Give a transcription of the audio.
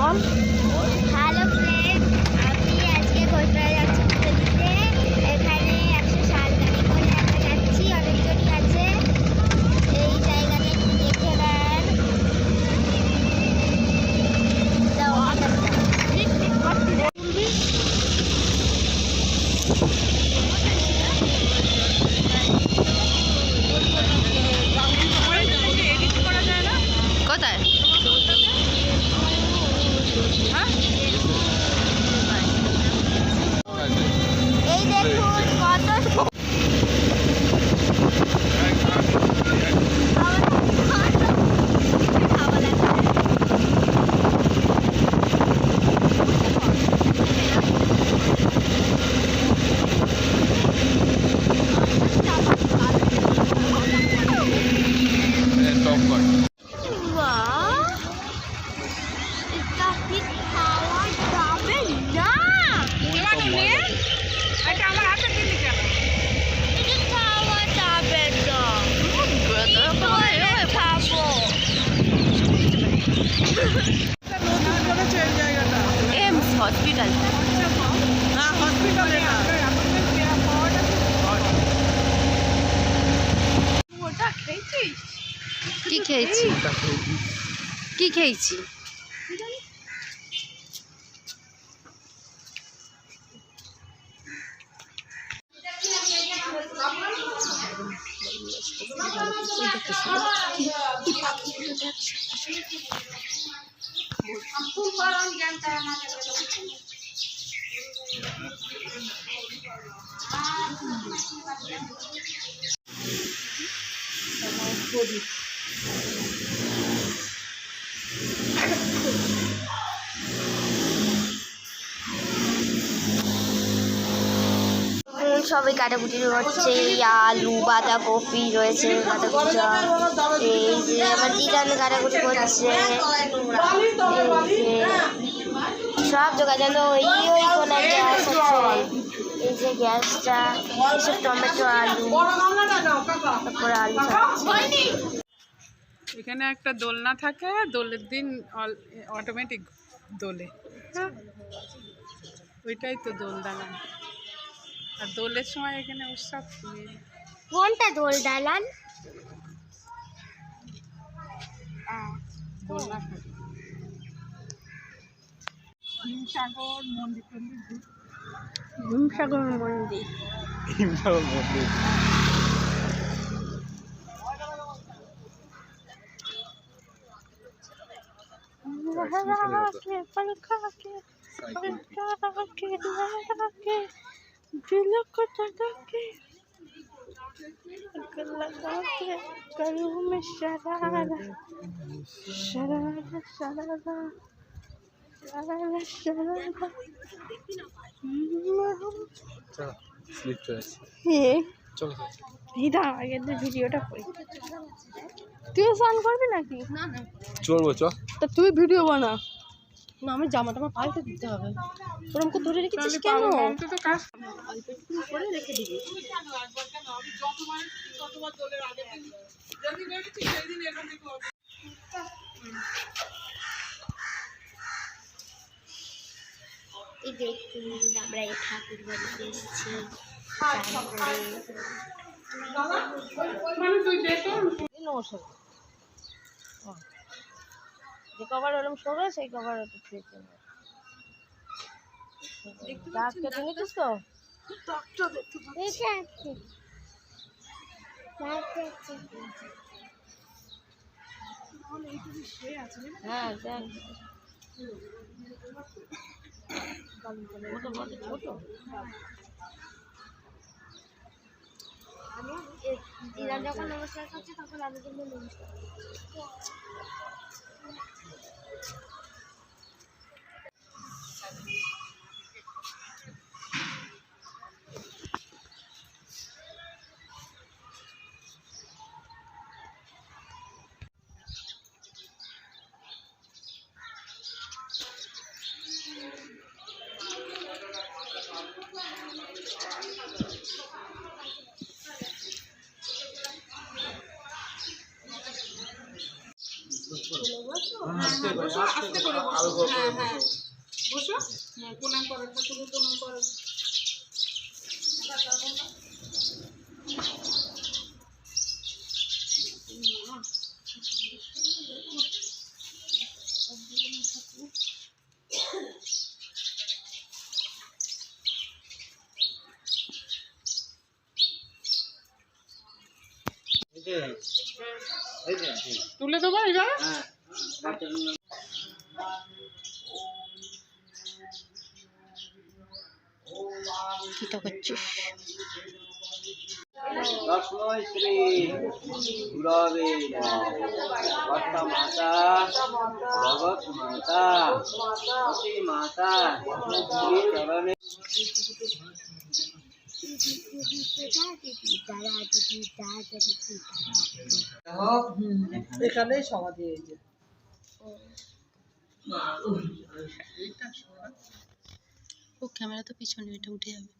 বল খেয়েছি? কি খেয়েছি? উম, সবাই কাটাকুটি এই আলু, বাঁধাকপি রয়েছে বাঁধাকপি এই যে আমার কাটাকুটি করছে সব ওই ওই গ্যাস এই যে গ্যাসটা এইসব টমেটো, আলু, তারপর আলু। এখানে একটা দোলনা থাকে দোলের দিন অটোমেটিক দোলে। হ্যাঁ? ওইটাই তো দোলদানা আর দোলের সময় এখানে উৎসব হয়। কোনটা দোল দালান? দোলনা থাকে। হিমসাগর মন্দির টন্দির হিমসাগর মন্দির। लहरा के पलखा के पलखा के लहरा के दिल को जगा के लगा के गलू में शरारा शरारा शरारा शरारा शरारा ये চলো দিদা আগে তো ভিডিওটা করি। তুইও স্নান করবি নাকি? চলবো চ। তা তুই ভিডিও বানা। না আমার জামা টামা পাল্টে দিতে হবে। ওরকম করে ধরে রেখেছিস কেন? অন্তত কাজ করে রেখে দিবি। এই দেখুন আমরা এই ঠাকুর বাড়িতে এসেছি। মানে যে কভার ওরম সরবে সেই কভার একটু হবে দাঁত কেটে নিতিস তো এটা হ্যাঁ দেখ। ছোট। আমি যখন নমস্কার করছে তখন আমি কিন্তু নমস্কার। আস্তে করে বসো। হ্যাঁ, হ্যাঁ হ্যাঁ বসো। হ্যাঁ, প্রণাম করো ঠাকুর প্রণাম করো। তুলে দেবো এবার কি তো করছিস? লক্ষ্মণ শ্রী গুরবে বর্তা মাতা ভগত মাতা সতী মাতা শ্রী চরণে এখানেই সমাধি যে ও ক্যামেরা তো পিছনে এটা উঠে যাবে।